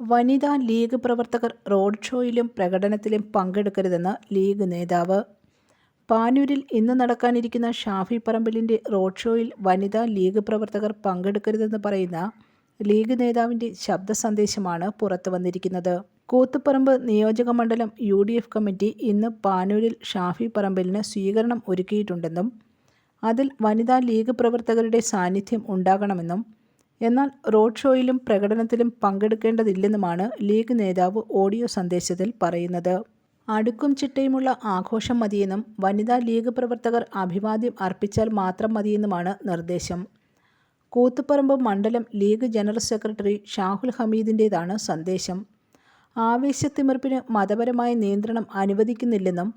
വനിതാ ലീഗ് പ്രവർത്തകർ റോഡ് ഷോയിലും പ്രകടനത്തിലും പങ്കെടുക്കരുതെന്ന് ലീഗ് നേതാവ്. പാനൂരിൽ ഇന്ന് നടക്കാനിരിക്കുന്ന ഷാഫി പറമ്പിലിന്റെ റോഡ് ഷോയിൽ വനിതാ ലീഗ് പ്രവർത്തകർ പങ്കെടുക്കരുതെന്ന് പറയുന്ന ലീഗ് നേതാവിന്റെ ശബ്ദ സന്ദേശമാണ് പുറത്തു വന്നിരിക്കുന്നത്. കൂത്തുപറമ്പ് നിയോജക മണ്ഡലം യു ഡി എഫ് കമ്മിറ്റി ഇന്ന് പാനൂരിൽ ഷാഫി പറമ്പിലിന് സ്വീകരണം ഒരുക്കിയിട്ടുണ്ടെന്നും അതിൽ വനിതാ ലീഗ് പ്രവർത്തകരുടെ സാന്നിധ്യം ഉണ്ടാകണമെന്നും എന്നാൽ റോഡ് ഷോയിലും പ്രകടനത്തിലും പങ്കെടുക്കേണ്ടതില്ലെന്നുമാണ് ലീഗ് നേതാവ് ഓഡിയോ സന്ദേശത്തിൽ പറയുന്നത്. അടുക്കും ചിട്ടയുമുള്ള ആഘോഷം മതിയെന്നും വനിതാ ലീഗ് പ്രവർത്തകർ അഭിവാദ്യം അർപ്പിച്ചാൽ മാത്രം മതിയെന്നുമാണ് നിർദ്ദേശം. കൂത്തുപറമ്പ് മണ്ഡലം ലീഗ് ജനറൽ സെക്രട്ടറി ഷാഹുൽ ഹമീദിന്റേതാണ് സന്ദേശം. ആവേശത്തിമിർപ്പിന് മതപരമായ നിയന്ത്രണം അനുവദിക്കുന്നില്ലെന്നും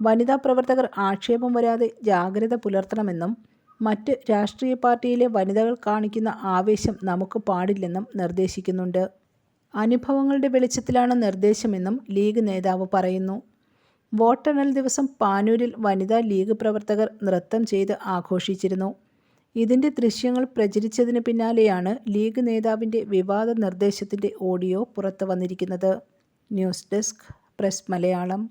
വനിതാ പ്രവർത്തകർ ആക്ഷേപം വരാതെ ജാഗ്രത പുലർത്തണമെന്നും മറ്റ് രാഷ്ട്രീയ പാർട്ടിയിലെ വനിതകൾ കാണിക്കുന്ന ആവേശം നമുക്ക് പാടില്ലെന്നും നിർദ്ദേശിക്കുന്നുണ്ട്. അനുഭവങ്ങളുടെ വെളിച്ചത്തിലാണ് നിർദ്ദേശമെന്നും ലീഗ് നേതാവ് പറയുന്നു. വോട്ടെണ്ണൽ ദിവസം പാനൂരിൽ വനിതാ ലീഗ് പ്രവർത്തകർ നൃത്തം ചെയ്ത് ആഘോഷിച്ചിരുന്നു. ഇതിന്റെ ദൃശ്യങ്ങൾ പ്രചരിച്ചതിന് പിന്നാലെയാണ് ലീഗ് നേതാവിന്റെ വിവാദ നിർദ്ദേശത്തിന്റെ ഓഡിയോ പുറത്തു വന്നിരിക്കുന്നത്. News desk press Malayalam.